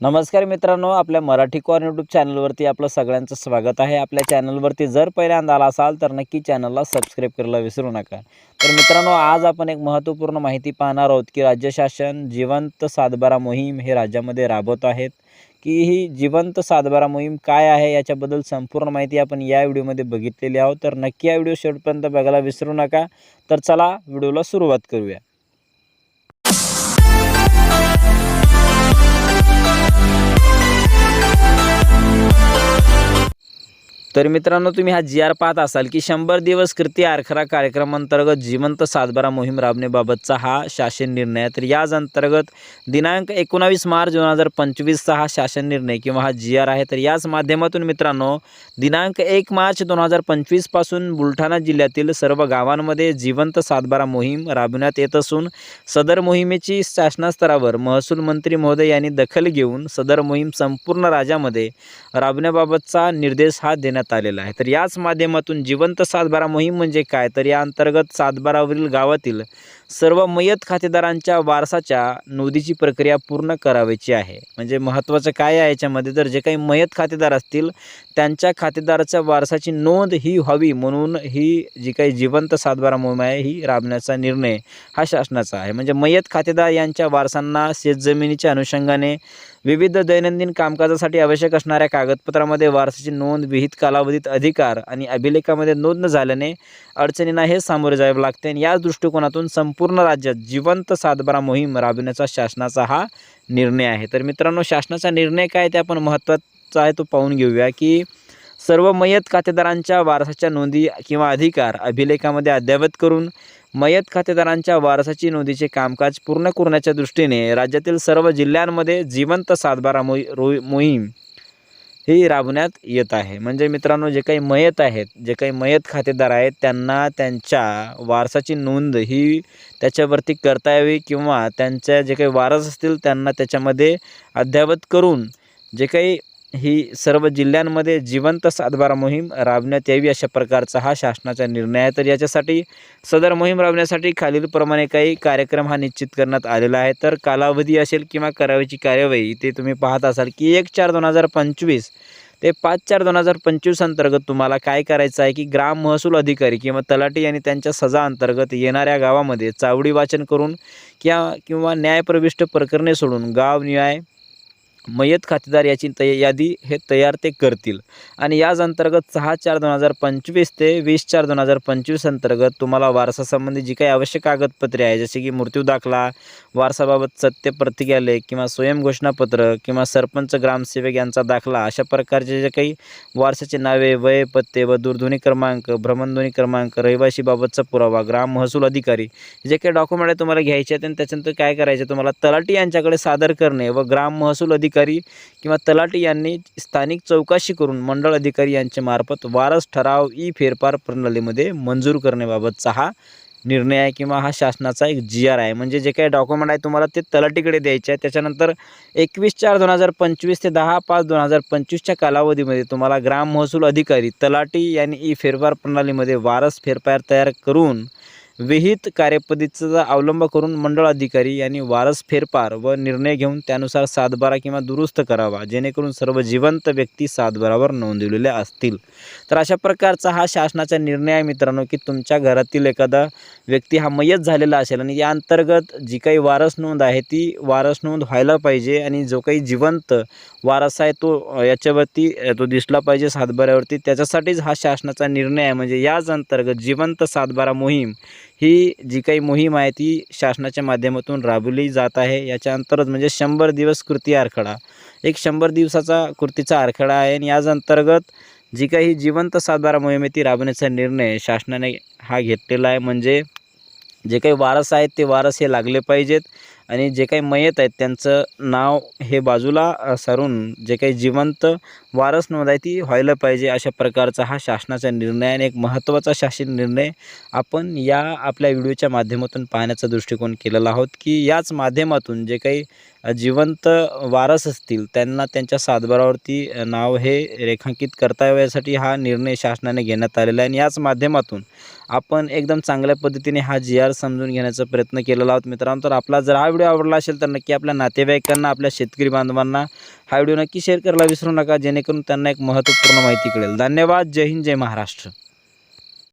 नमस्कार मित्रांनो आपल्या मराठी कॉर्न यूट्यूब चॅनलवरती आपलं सगळ्यांचं स्वागत आहे. आपल्या चॅनलवरती जर पहिल्यांदा आला असाल तर नक्की चॅनलला सबस्क्राईब करायला विसरू नका. तर मित्रांनो आज आपण एक महत्त्वपूर्ण माहिती पाहणार आहोत की राज्य शासन जिवंत सातबारा मोहीम हे राज्यामध्ये राबवत आहेत. की ही जिवंत सातबारा मोहीम काय आहे याच्याबद्दल संपूर्ण माहिती आपण या व्हिडिओमध्ये बघितलेली आहोत. तर नक्की या व्हिडिओ शेवटपर्यंत बघायला विसरू नका. तर चला व्हिडिओला सुरुवात करूया. तर मित्रांनो तुम्ही हा जी आर पाहत असाल की शंभर दिवस कृती आरखरा कार्यक्रमांतर्गत जिवंत सातबारा मोहीम राबण्याबाबतचा हा शासन निर्णय आहे. तर याच अंतर्गत दिनांक एकोणावीस मार्च दोन हजार पंचवीसचा हा शासन निर्णय किंवा हा जी आर आहे तर याच माध्यमातून मित्रांनो दिनांक एक मार्च दोन हजार पंचवीसपासून बुलढाणा जिल्ह्यातील सर्व गावांमध्ये जिवंत सातबारा मोहीम राबवण्यात येत असून सदर मोहिमेची शासनास्तरावर महसूल मंत्री महोदय यांनी दखल घेऊन सदर मोहीम संपूर्ण राज्यामध्ये राबवण्याबाबतचा निर्देश हा देण्यात आलेला आहे. तर याच माध्यमातून जिवंत सातबारा मोहीम म्हणजे काय? तर या अंतर्गत सातबारावरील गावातील सर्व मयत खातेदारांच्या वारसाच्या नोंदीची प्रक्रिया पूर्ण करावयाची आहे. म्हणजे महत्त्वाचं काय आहे याच्यामध्ये? तर जे काही मयत खातेदार असतील त्यांच्या खातेदाराच्या वारसाची नोंद ही व्हावी म्हणून ही जी काही जिवंत सातबारा मोहीम आहे ही राबण्याचा निर्णय हा शासनाचा आहे. म्हणजे मयत खातेदार यांच्या वारसांना शेतजमिनीच्या अनुषंगाने विविध दैनंदिन कामकाजासाठी आवश्यक असणाऱ्या कागदपत्रामध्ये वारसाची नोंद विहित कालावधीत अधिकार आणि अभिलेखामध्ये नोंद न झाल्याने अडचणींना हे सामोरे जावे लागते. आणि या दृष्टिकोनातून संपूर्ण राज्यात जिवंत सातबारा मोहीम राबविण्याचा शासनाचा हा निर्णय आहे. तर मित्रांनो शासनाचा निर्णय काय ते आपण महत्त्वाचा आहे तो पाहून घेऊया की सर्व मयत खातेदारांच्या वारसाच्या नोंदी किंवा अधिकार अभिलेखामध्ये अद्ययावत करून मयत खातेदारांच्या वारसाची नोंदीचे कामकाज पूर्ण करण्याच्या दृष्टीने राज्यातील सर्व जिल्ह्यांमध्ये जिवंत सातबारा मोही रो मोहीम ही राबवण्यात येत आहे. म्हणजे मित्रांनो जे काही मयत आहेत जे काही मयत खातेदार आहेत त्यांना त्यांच्या वारसाची नोंद ही त्याच्यावरती करता यावी किंवा त्यांच्या जे काही वारस असतील त्यांना त्याच्यामध्ये अद्ययावत करून जे काही ही सर्व जिल्ह्यांमध्ये जिवंत सातबारा मोहीम राबण्यात यावी अशा प्रकारचा हा शासनाचा निर्णय आहे. तर याच्यासाठी सदर मोहीम राबण्यासाठी खालीलप्रमाणे काही कार्यक्रम हा निश्चित करण्यात आलेला आहे. तर कालावधी असेल किंवा करावीची कार्यवाही ते तुम्ही पाहत असाल की एक चार दोन हजार पंचवीस ते पाच चार दोन हजार पंचवीस अंतर्गत तुम्हाला काय करायचं आहे की ग्राम महसूल अधिकारी किंवा तलाठी आणि त्यांच्या सजा अंतर्गत येणाऱ्या गावामध्ये चावडी वाचन करून किंवा किंवा न्यायप्रविष्ट प्रकरणे सोडून गाव न्याय मयत खातेदार याची तय यादी हे तयार ते करतील. आणि याच अंतर्गत सहा चार दोन हजार पंचवीस ते वीस चार दोन हजार पंचवीस अंतर्गत तुम्हाला वारसासंबंधी जी काही आवश्यक कागदपत्रे आहे जसे की मृत्यू दाखला वारसाबाबत सत्य प्रतिज्ञालेख किंवा स्वयंघोषणापत्र किंवा सरपंच ग्रामसेवक यांचा दाखला अशा प्रकारचे जे काही वारसाचे नावे वय पत्ते व दूरध्वनी क्रमांक भ्रमणध्वनी क्रमांक रहिवाशीबाबतचा पुरावा ग्राम महसूल अधिकारी जे काही डॉक्युमेंट आहे तुम्हाला घ्यायचे आहेत आणि त्याच्यानंतर काय करायचे तुम्हाला तलाठी यांच्याकडे सादर करणे व ग्राम महसूल अधिकारी किंवा तलाठी यांनी स्थानिक चौकशी करून मंडळ अधिकारी यांच्या मार्फत वारस ठराव ई फेरफार प्रणालीमध्ये मंजूर करण्याबाबतचा हा निर्णय आहे किंवा हा शासनाचा एक जी आर आहे. म्हणजे जे काही डॉक्युमेंट आहे तुम्हाला ते तलाठीकडे द्यायचे आहे. त्याच्यानंतर एकवीस चार दोन हजार पंचवीस ते दहा पाच दोन हजार पंचवीसच्या कालावधीमध्ये तुम्हाला ग्राम महसूल अधिकारी तलाठी यांनी ई फेरफार प्रणालीमध्ये वारस फेरफार तयार करून विहित कार्यपद्धतीचा अवलंब करून मंडळ अधिकारी यांनी वारस फेरफार व निर्णय घेऊन त्यानुसार सातबारा किंवा दुरुस्त करावा जेणेकरून सर्व जिवंत व्यक्ती सातबारावर नोंदविलेल्या असतील. तर अशा प्रकारचा हा शासनाचा निर्णय आहे मित्रांनो की तुमच्या घरातील एखादा व्यक्ती हा मयत झालेला असेल आणि या अंतर्गत जी काही वारस नोंद आहे ती वारस नोंद व्हायला पाहिजे आणि जो काही जिवंत वारस आहे तो याच्यावरती तो दिसला पाहिजे सातबाऱ्यावरती त्याच्यासाठीच हा शासनाचा निर्णय आहे. म्हणजे याच अंतर्गत जिवंत सातबारा मोहीम ही जी काही मोहीम आहे ती शासनाच्या माध्यमातून राबवली जात आहे. याच्या अंतर्गत म्हणजे शंभर दिवस कृती आराखडा. एक शंभर दिवसाचा कृतीचा आराखडा आहे आणि याच अंतर्गत जी काही जिवंत सातबारा मोहीम आहे ती राबवण्याचा निर्णय शासनाने हा घेतलेला आहे. म्हणजे जे काही वारस आहेत ते वारस हे लागले पाहिजेत. आणि जे काही मयत आहेत त्यांचं नाव हे बाजूला सरून सारून जे काही जिवंत वारस नोंद आहे ती व्हायला पाहिजे अशा प्रकारचा हा शासनाचा निर्णय आणि एक महत्त्वाचा शासन निर्णय आपण या आपल्या व्हिडिओच्या माध्यमातून पाहण्याचा दृष्टिकोन केलेला आहोत की याच माध्यमातून जे काही जिवंत वारस असतील त्यांना त्यांच्या सातबारावरती नाव हे रेखांकित करता यासाठी हा निर्णय शासनाने घेण्यात आलेला आहे. आणि याच माध्यमातून आपण एकदम चांगल्या पद्धतीने हा जी आर समजून घेण्याचा प्रयत्न केलेला आहोत मित्रांनो. तर आपला जर हा व्हिडिओ आवडला असेल तर नक्की आपल्या नातेवाईकांना आपल्या शेतकरी बांधवांना हा व्हिडिओ नक्की शेअर करायला विसरू नका जेणेकरून त्यांना एक महत्त्वपूर्ण माहिती कळेल. धन्यवाद. जय हिंद जय महाराष्ट्र.